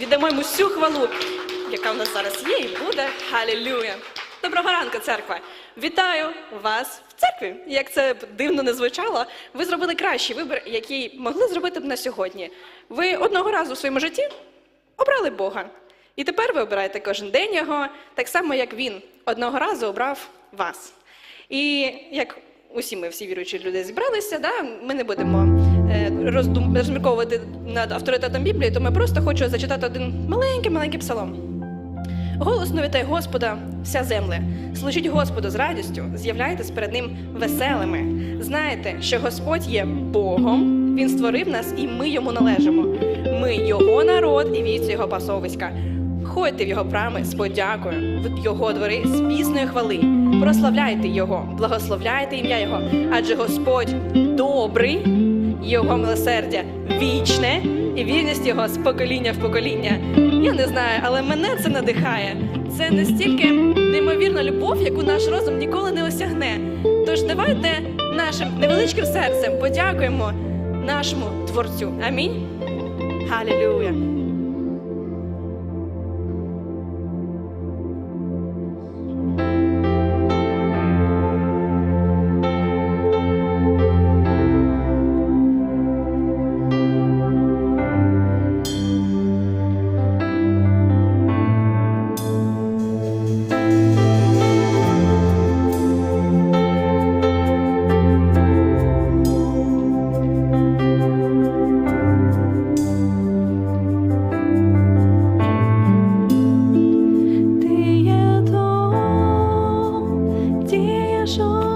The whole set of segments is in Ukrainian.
віддамо йому всю хвалу, яка в нас зараз є, і буде. Халілюя! Доброго ранку, церква! Вітаю вас в церкві. Як це дивно не звучало, ви зробили кращий вибір, який могли зробити б на сьогодні. Ви одного разу в своєму житті обрали Бога. І тепер ви обираєте кожен день його, так само, як він одного разу обрав вас. І як усі ми, всі віруючі люди, зібралися, да? ми не будемо. Розмірковувати над авторитетом Біблії, то ми просто хочу зачитати один маленький-маленький псалом. Голосно вітай Господа, вся земля. Служіть Господу з радістю, з'являйтесь перед Ним веселими. Знайте, що Господь є Богом, Він створив нас, і ми йому належимо. Ми його народ і вівці його пасовиська. Ходьте в його брами з подякою, в його двори з піснею хвали. Прославляйте його, благословляйте ім'я Його, адже Господь добрий, його милосердя вічне і вірність його з покоління в покоління. Я не знаю, але мене це надихає. Це настільки неймовірна любов, яку наш розум ніколи не осягне. Тож давайте нашим невеличким серцем подякуємо нашому творцю. Амінь. Халілюя. 说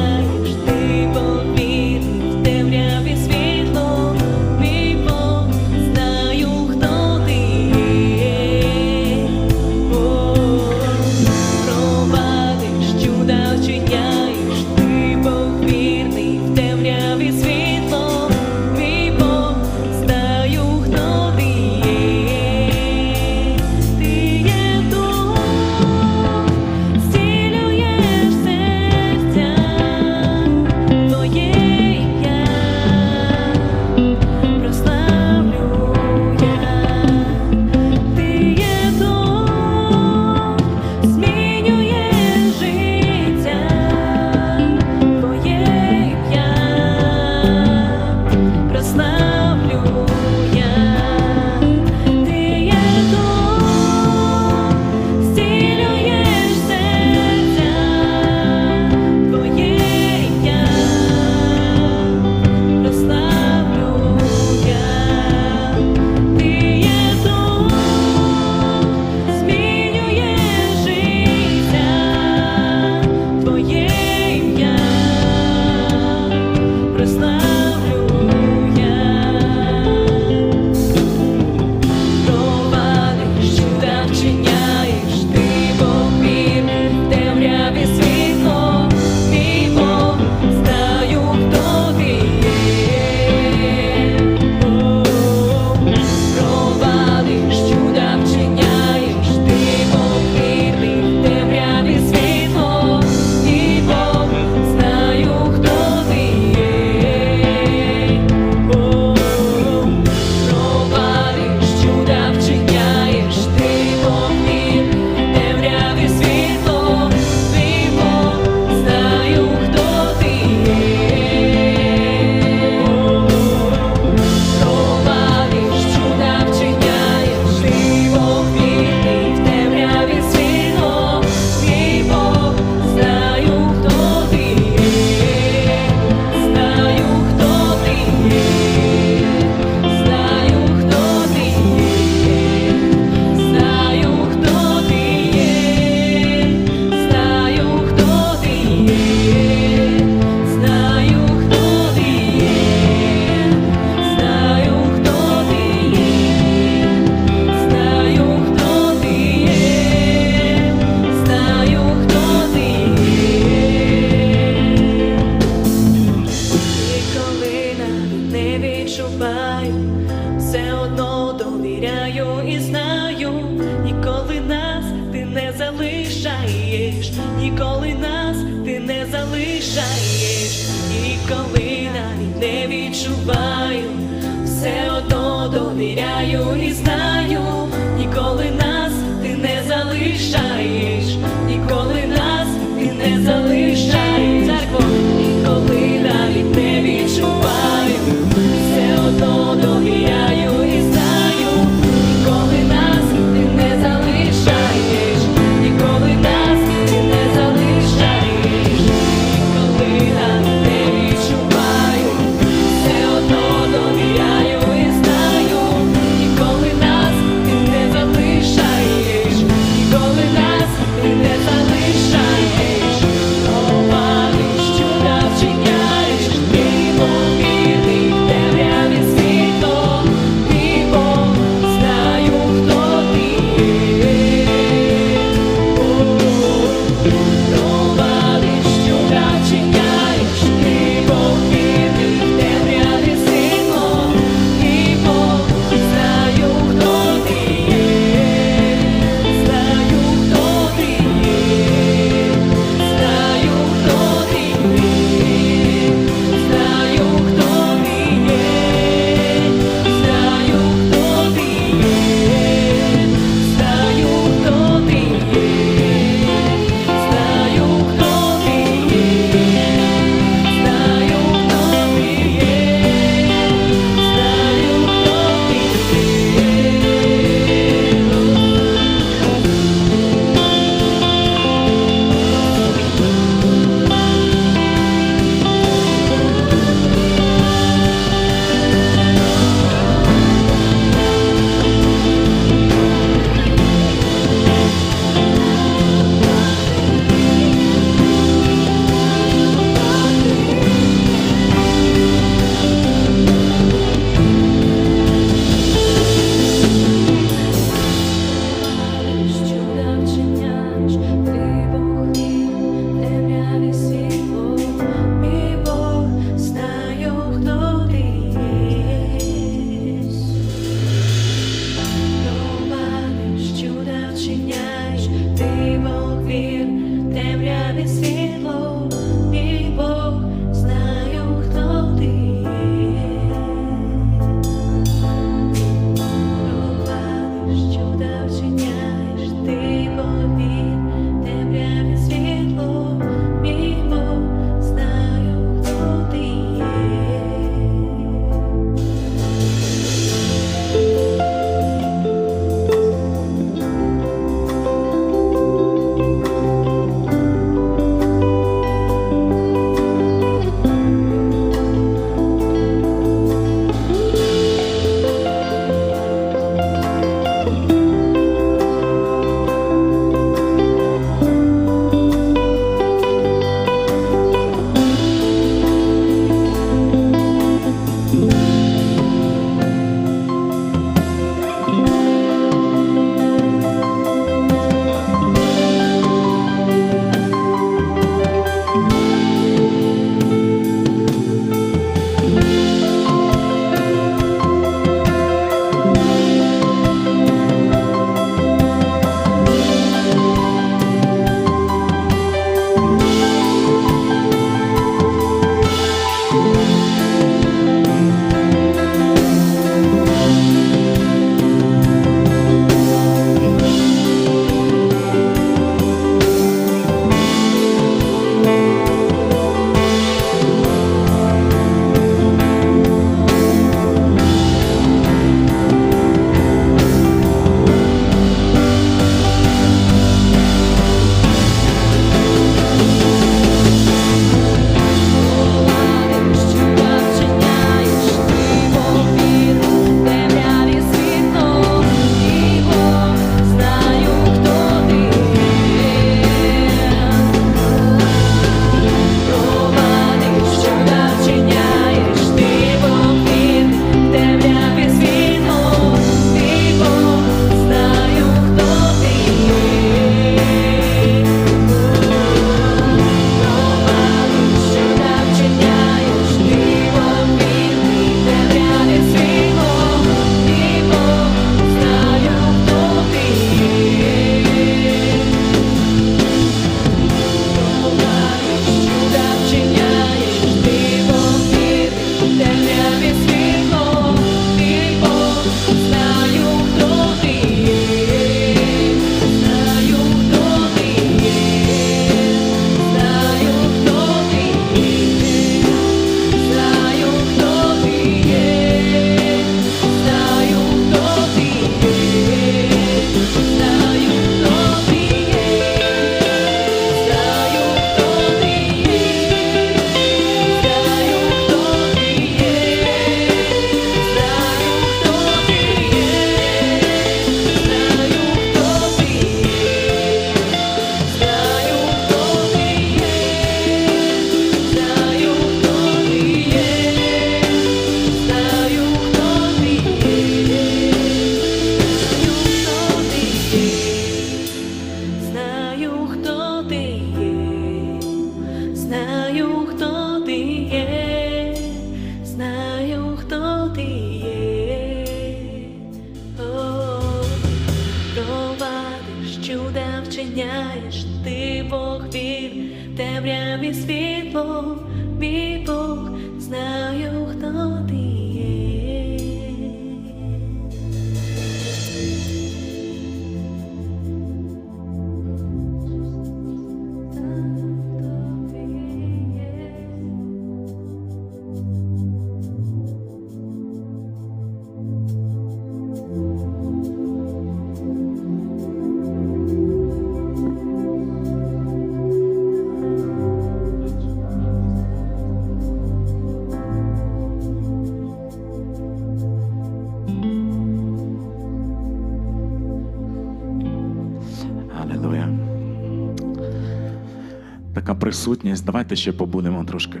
присутність. Давайте ще побудемо трошки.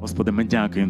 Господи, ми дякуємо.